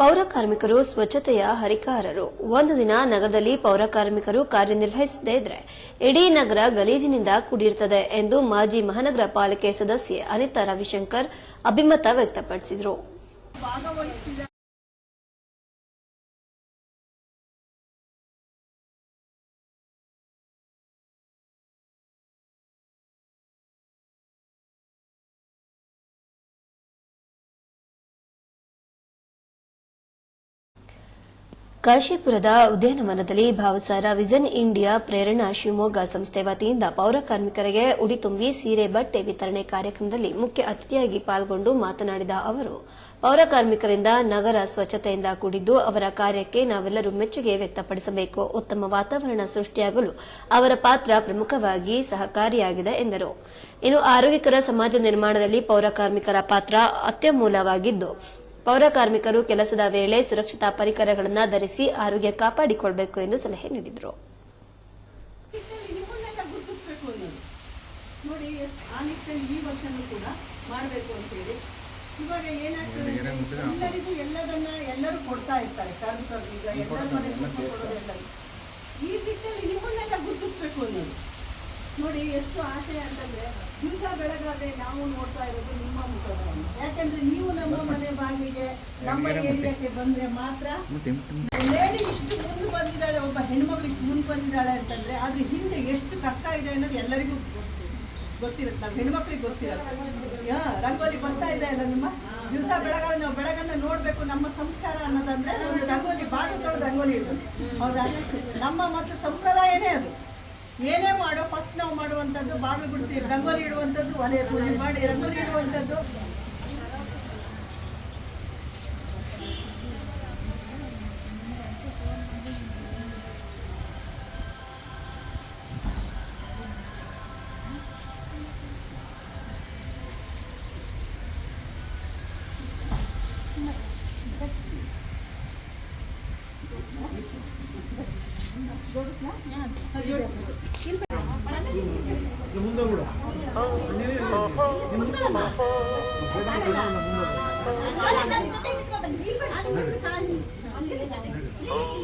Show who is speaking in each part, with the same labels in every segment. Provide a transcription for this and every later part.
Speaker 1: ಪೌರ ಕಾರ್ಮಿಕರು ಸ್ವಚ್ಛತೆಯ ಹರಿಕಾರರು. ಒಂದು ದಿನ ನಗರದಲ್ಲಿ ಪೌರ ಕಾರ್ಮಿಕರು ಕಾರ್ಯನಿರ್ವಹಿಸದೇ ಇದ್ರೆ ಇಡೀ ನಗರ ಗಲೀಜಿನಿಂದ ಕೂಡಿರುತ್ತದೆ ಎಂದು ಮಾಜಿ ಮಹಾನಗರ ಪಾಲಿಕೆ ಸದಸ್ಯೆ ಅನಿತಾ ರವಿಶಂಕರ್ ಅಭಿಮತ ವ್ಯಕ್ತಪಡಿಸಿದರು. ಕಾಶೀಪುರದ ಉದ್ಯಾನವನದಲ್ಲಿ ಭಾವಸಾರ ವಿಜನ್ ಇಂಡಿಯಾ ಪ್ರೇರಣಾ ಶಿವಮೊಗ್ಗ ಸಂಸ್ಥೆ ವತಿಯಿಂದ ಪೌರ ಕಾರ್ಮಿಕರಿಗೆ ಉಡಿ ತುಂಬಿ ಸೀರೆ, ಬಟ್ಟೆ ವಿತರಣೆ ಕಾರ್ಯಕ್ರಮದಲ್ಲಿ ಮುಖ್ಯ ಅತಿಥಿಯಾಗಿ ಪಾಲ್ಗೊಂಡು ಮಾತನಾಡಿದ ಅವರು, ಪೌರ ಕಾರ್ಮಿಕರಿಂದ ನಗರ ಸ್ವಚ್ಛತೆಯಿಂದ ಕೂಡಿದ್ದು ಅವರ ಕಾರ್ಯಕ್ಕೆ ನಾವೆಲ್ಲರೂ ಮೆಚ್ಚುಗೆ ವ್ಯಕ್ತಪಡಿಸಬೇಕು. ಉತ್ತಮ ವಾತಾವರಣ ಸೃಷ್ಟಿಯಾಗಲು ಅವರ ಪಾತ್ರ ಪ್ರಮುಖವಾಗಿ ಸಹಕಾರಿಯಾಗಿದೆ ಎಂದರು. ಇನ್ನು ಆರೋಗ್ಯಕರ ಸಮಾಜ ನಿರ್ಮಾಣದಲ್ಲಿ ಪೌರ ಕಾರ್ಮಿಕರ ಪಾತ್ರ ಅತ್ಯಮೂಲವಾಗಿದ್ದು ಪೌರ ಕಾರ್ಮಿಕರು ಕೆಲಸದ ವೇಳೆ ಸುರಕ್ಷತಾ ಪರಿಕರಗಳನ್ನು ಧರಿಸಿ ಆರೋಗ್ಯ ಕಾಪಾಡಿಕೊಳ್ಳಬೇಕು ಎಂದು ಸಲಹೆ ನೀಡಿದರು.
Speaker 2: ನೋಡಿ ಆ ನಿಟ್ಟಿನಲ್ಲಿ ಈ ವರ್ಷನೂ ಕೂಡ ಮಾಡಬೇಕು ಅಂತೇಳಿ ಇವಾಗ ಏನಾಗ್ತದೆ ಎಲ್ಲರಿಗೂ ಎಲ್ಲದನ್ನ ಎಲ್ಲರೂ ಕೊಡ್ತಾ ಇರ್ತಾರೆ ಕಾರ್ಮಿಕರು ಈಗ ಎಲ್ಲರ ಮನೆಗೂ ಕೊಡೋದು ಎಲ್ಲರಿಗೂ. ಈ ನಿಟ್ಟಿನಲ್ಲಿ ನಿಮ್ಮನ್ನೆಲ್ಲ ಗುರುತಿಸ್ಬೇಕು ಅನ್ನೋದು. ನೋಡಿ ಎಷ್ಟು ಆಸೆ ಅಂತಂದ್ರೆ ಬೆಳಗಾದ್ರೆ ನಾವು ನೋಡ್ತಾ ಇರೋದು ನಿಮ್ಮ ಮುಖಗಳನ್ನು ಯಾಕಂದ್ರೆ ನೀವು ನಮ್ಮ ಮನೆ ಬಾಗಿಲಿಗೆ ನಮ್ಮ ಏರಿಯಾಕ್ಕೆ ಬಂದ್ರೆ ಮಾತ್ರ ಲೇಡಿ ಇಷ್ಟು ಮುಂದೆ ಬಂದಿದ್ದಾಳೆ ಒಬ್ಬ ಹೆಣ್ಮಗಳು ಇಷ್ಟು ಮುಂದೆ ಬಂದಿದ್ದಾಳೆ ಅಂತಂದ್ರೆ ಅದ್ರ ಹಿಂದೆ ಎಷ್ಟು ಕಷ್ಟ ಇದೆ ಅನ್ನೋದು ಎಲ್ಲರಿಗೂ ಗೊತ್ತಿರುತ್ತೆ ಹೆಣ್ಮಕ್ಳಿಗೆ ಗೊತ್ತಿರುತ್ತೆ. ರಂಗೋಲಿ ಬರ್ತಾ ಇದೆ ಅಲ್ಲ ನಿಮ್ಮ? ದಿವಸ ಬೆಳಗಾದ್ರೆ ನಾವು ಬೆಳಗನ್ನ ನೋಡ್ಬೇಕು ನಮ್ಮ ಸಂಸ್ಕಾರ ಅನ್ನೋದಂದ್ರೆ ಒಂದು ರಂಗೋಲಿ ಬಾಗಿಲು ತೊಳೆದು ರಂಗೋಲಿ ಇಡೋದು ಹೌದಾ? ನಮ್ಮ ಮತ್ತೆ ಸಂಪ್ರದಾಯನೇ ಅದು. ಏನೇ ಮಾಡೋ ಫಸ್ಟ್ ನಾವು ಮಾಡುವಂಥದ್ದು ಬಾಗಿಲು ಬಿಡಿಸಿ ರಂಗೋಲಿ ಇಡುವಂಥದ್ದು ಒಲೆ ಪೂಜೆ ಮಾಡಿ ರಂಗೋಲಿ ಇಡುವಂಥದ್ದು.
Speaker 3: Oh.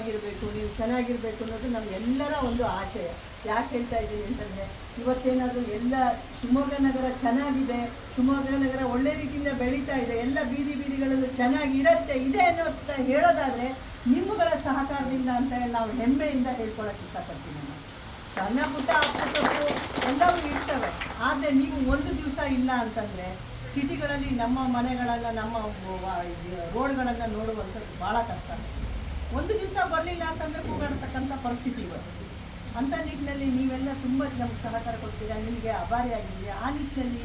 Speaker 2: ಆಗಿರ್ಬೇಕು ನೀವು ಚೆನ್ನಾಗಿರಬೇಕು ಅನ್ನೋದು ನಮ್ಗೆಲ್ಲರ ಒಂದು ಆಶಯ. ಯಾಕೆ ಹೇಳ್ತಾ ಇದ್ದೀನಿ ಅಂತಂದರೆ, ಇವತ್ತೇನಾದರೂ ಎಲ್ಲ ಶಿವಮೊಗ್ಗ ನಗರ ಚೆನ್ನಾಗಿದೆ, ಶಿವಮೊಗ್ಗ ನಗರ ಒಳ್ಳೆ ರೀತಿಯಿಂದ ಬೆಳೀತಾ ಇದೆ, ಎಲ್ಲ ಬೀದಿ ಬೀದಿಗಳಲ್ಲೂ ಚೆನ್ನಾಗಿರತ್ತೆ ಇದೆ ಅನ್ನೋ ಹೇಳೋದಾದರೆ ನಿಮ್ಮಗಳ ಸಹಕಾರದಿಂದ ಅಂತ ಹೇಳಿ ನಾವು ಹೆಮ್ಮೆಯಿಂದ ಹೇಳ್ಕೊಳಕ್ಕೆ ಇಷ್ಟಪಡ್ತೀನಿ ನಾನು. ಸಣ್ಣ ಪುಟ್ಟ ಅಪ್ಪುತಪ್ಪು ಎಲ್ಲವೂ ಇರ್ತವೆ. ಆದರೆ ನೀವು ಒಂದು ದಿವಸ ಇಲ್ಲ ಅಂತಂದರೆ ಸಿಟಿಗಳಲ್ಲಿ ನಮ್ಮ ಮನೆಗಳನ್ನು, ನಮ್ಮ ರೋಡ್ಗಳನ್ನು ನೋಡುವಂಥದ್ದು ಭಾಳ ಕಷ್ಟ. ಒಂದು ದಿವಸ ಬರಲಿಲ್ಲ ಅಂತಂದ್ರೆ ಕೂಗಾಡತಕ್ಕಂಥ ಪರಿಸ್ಥಿತಿ ಇವತ್ತು ಅಂಥ ನಿಟ್ಟಿನಲ್ಲಿ ನೀವೆಲ್ಲ ತುಂಬ ನಮ್ಗೆ ಸಹಕಾರ ಕೊಡ್ತೀರಾ? ನಿಮಗೆ ಅಭಾರಿಯಾಗಿದ್ದೀರಾ ಆ ನಿಟ್ಟಿನಲ್ಲಿ